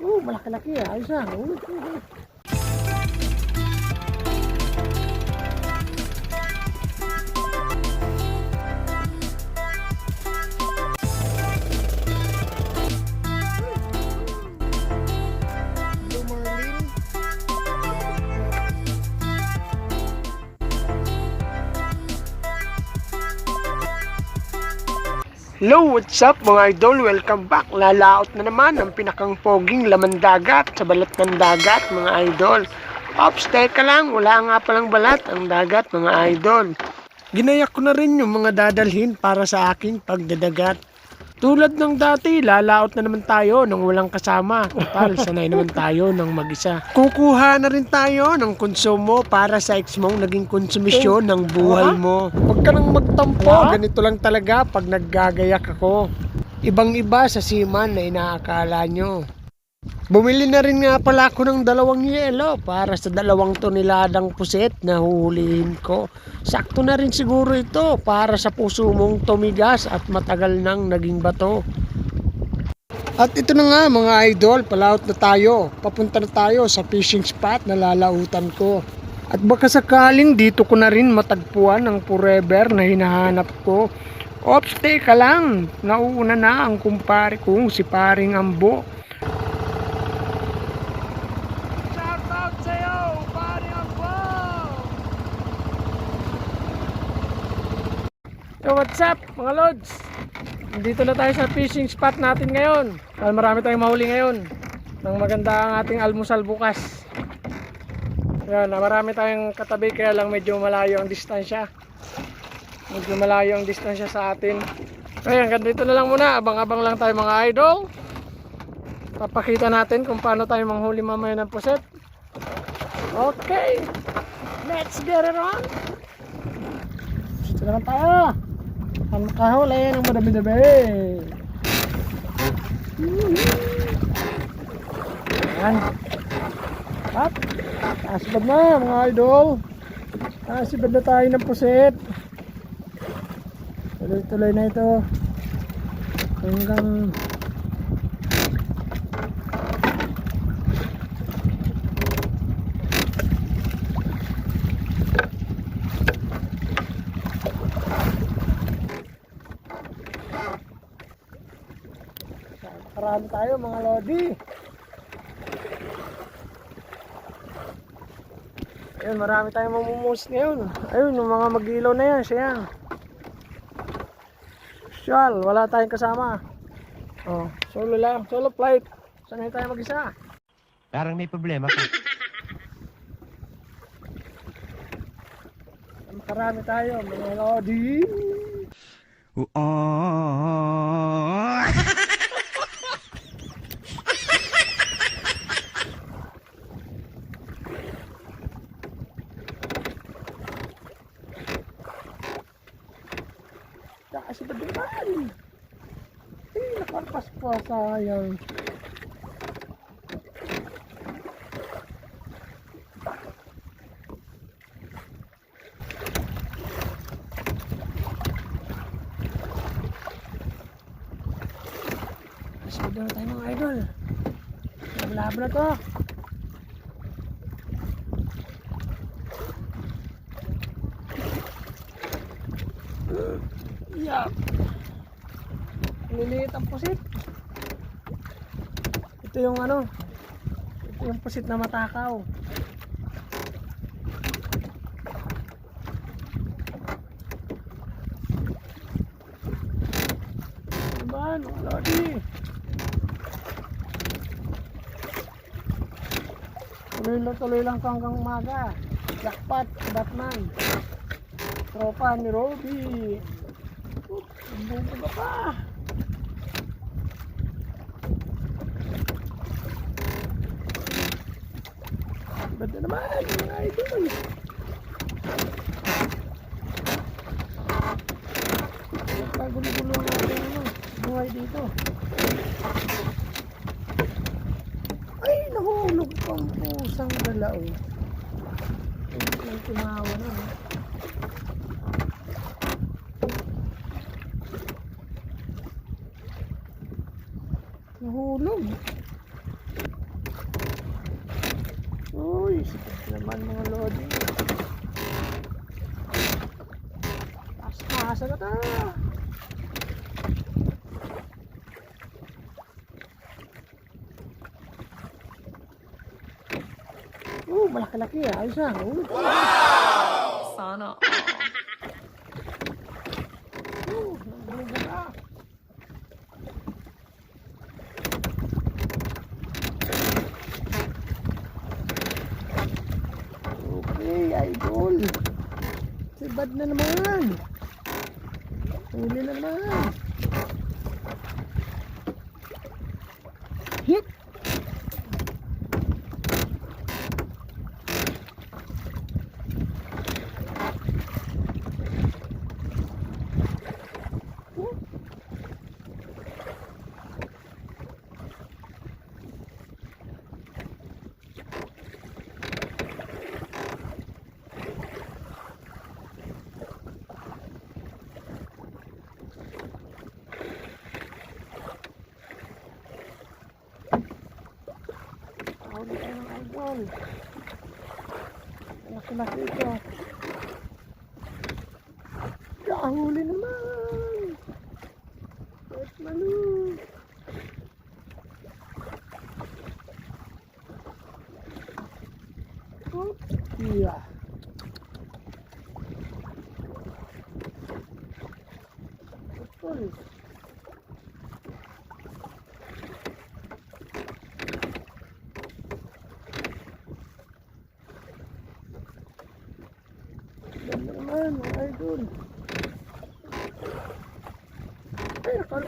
Oh, malaki-laki ah. Ayos ah. Oh, oh, oh. Hello, what's up mga idol? Welcome back. Lalaot na naman ang pinakang poging laman dagat sa balat ng dagat mga idol. Ops, teka lang. Wala nga palang balat ang dagat mga idol. Ginayak ko na rin yung mga dadalhin para sa aking pagdadagat. Tulad ng dati, lalaot na naman tayo nang walang kasama. Total, sanay naman tayo ng mag-isa. Kukuha na rin tayo ng konsumo para sa ex mong naging konsumisyon ng buhay mo. Huwag ka nang magtampo. Ganito lang talaga pag naggagayak ako. Ibang-iba sa siman na inaakala nyo. Bumili na rin nga pala ako ng dalawang yelo para sa dalawang toneladang puset na huhulihin ko. Sakto na rin siguro ito para sa puso mong tumigas at matagal nang naging bato. At ito na nga mga idol, palaut na tayo. Papunta na tayo sa fishing spot na lalautan ko. At baka sakaling dito ko na rin matagpuan ang forever na hinahanap ko. Ops, teka lang. Nauuna na ang kumpare kong si Paring Ambo. Shoutout sa'yo, Paring Ambo! Yo, what's up mga lods? Dito na tayo sa fishing spot natin ngayon. Dahil marami tayong mahuli ngayon. Nang maganda ang ating almusal bukas. Yan, marami tayong katabi kaya lang medyo malayo ang distansya. Medyo malayo ang distansya sa atin. Kaya hanggang dito na lang muna. Abang-abang lang tayo mga idol. Papakita natin kung paano tayo manghuli mamaya ng puset. Okay. Let's get it on. Dito naman tayo. Ang makahuli ng madami-dami. Yan. Up. Asbad na mga idol. Asbad na tayo ng puset. Tuloy-tuloy na ito. Hanggang Marami tayo mga lodi. Ayun, marami tayong mamumus ngayon. Ayun, yung mga magilaw na yan, siya yan. Social, wala tayong kasama. Oh, solo lang, solo flight. Sanay tayo mag-isa. Parang may problema ka. Marami tayo, mga lodi. Kasi ba naman? Eh, nakarpas pa sayang. Ba na tayo mga idol? Laban na to. Liliit ang pusit. Ito yung ano. Ito yung pusit na matakaw. Diba? No, Lodi. Tuloy lang, tuloy lang hanggang umaga. Jackpot, Batman. Tropa ni Roby. Bumbu ka pa. Naman, mga idol? Nagkagulo-gulo natin ano, buhay dito. Ay, nahulog pang pusang dalao. Hindi lang tumawa na. no? Nahulog. Naman mga lodi. Taas-taas na ta. Oh, malaki-laki ah. Ayos na. Oh. Sana. Oh, nandun na. Okay, idol. Sibad na naman. Huli na naman. Hit! Huli tayo ng idol. Laki-laki ito. Kahuli naman. Wait, Manu. Oh, yeah. Ito. Ganda naman, mga idol. Ay, nakal...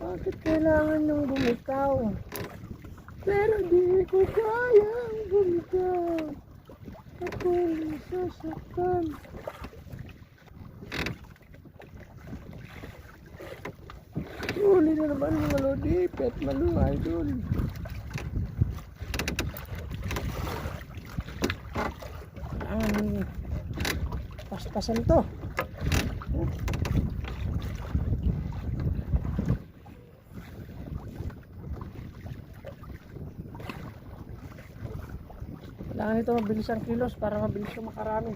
Bakit kailangan niyong bumitaw? Pero di ko kayang bumitaw. Ako'y sasaktan. Huli na naman mga lodi, pet malu, idol. Paspasan to. Kailangan ito mabilis ang kilos para mabilis yung makarami.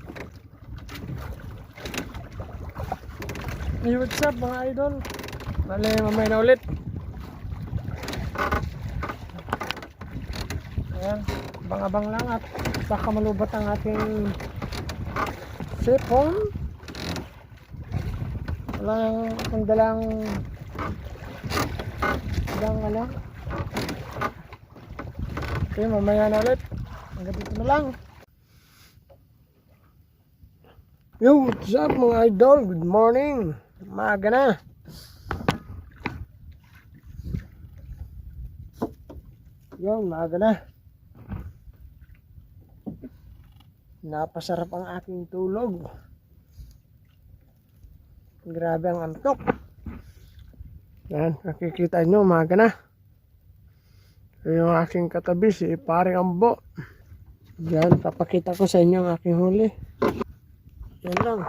Hey, what's up mga idol? Bale, mamaya na ulit. Ayan, abang-abang lang at baka malubat ang ating sipon. Wala yung akong dalang dalang ano. Okay, mamaya na ulit. Hanggang dito na lang. Yo, what's up mga idol? Good morning. Maaga na. Yun, maaga na. Napasarap ang aking tulog. Grabe ang antok. Yan, nakikita nyo, umaga na. Ito yung aking katabi, si paring ambo. Yan, papakita ko sa inyo ang aking huli. Yan lang.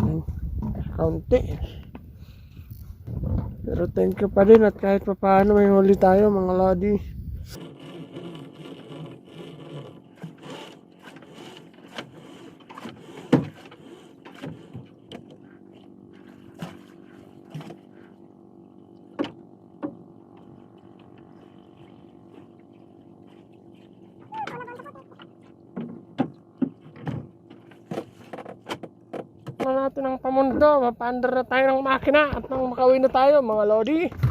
Yan, kaunti. Pero thank you pa rin at kahit pa paano may huli tayo mga lodi. na natin ang pamundo, mapaandar na tayo ng makina at nang makawin na tayo mga lodi.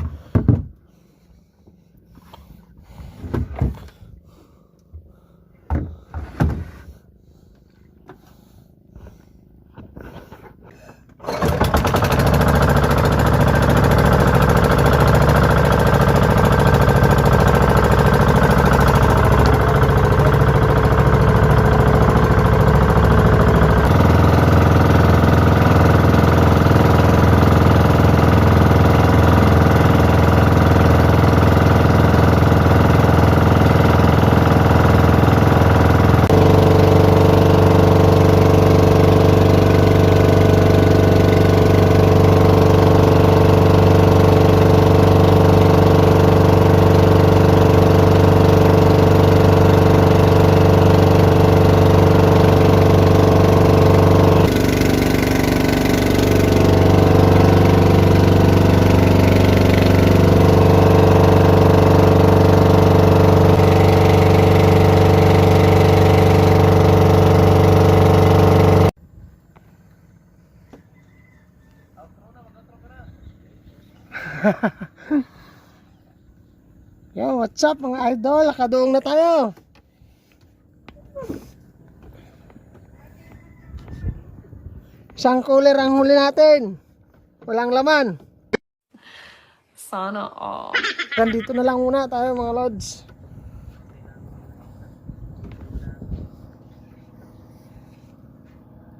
What's up mga idol? Nakaduong na tayo. Isang cooler ang huli natin. Walang laman. Sana all. Ganito na lang muna tayo mga lods.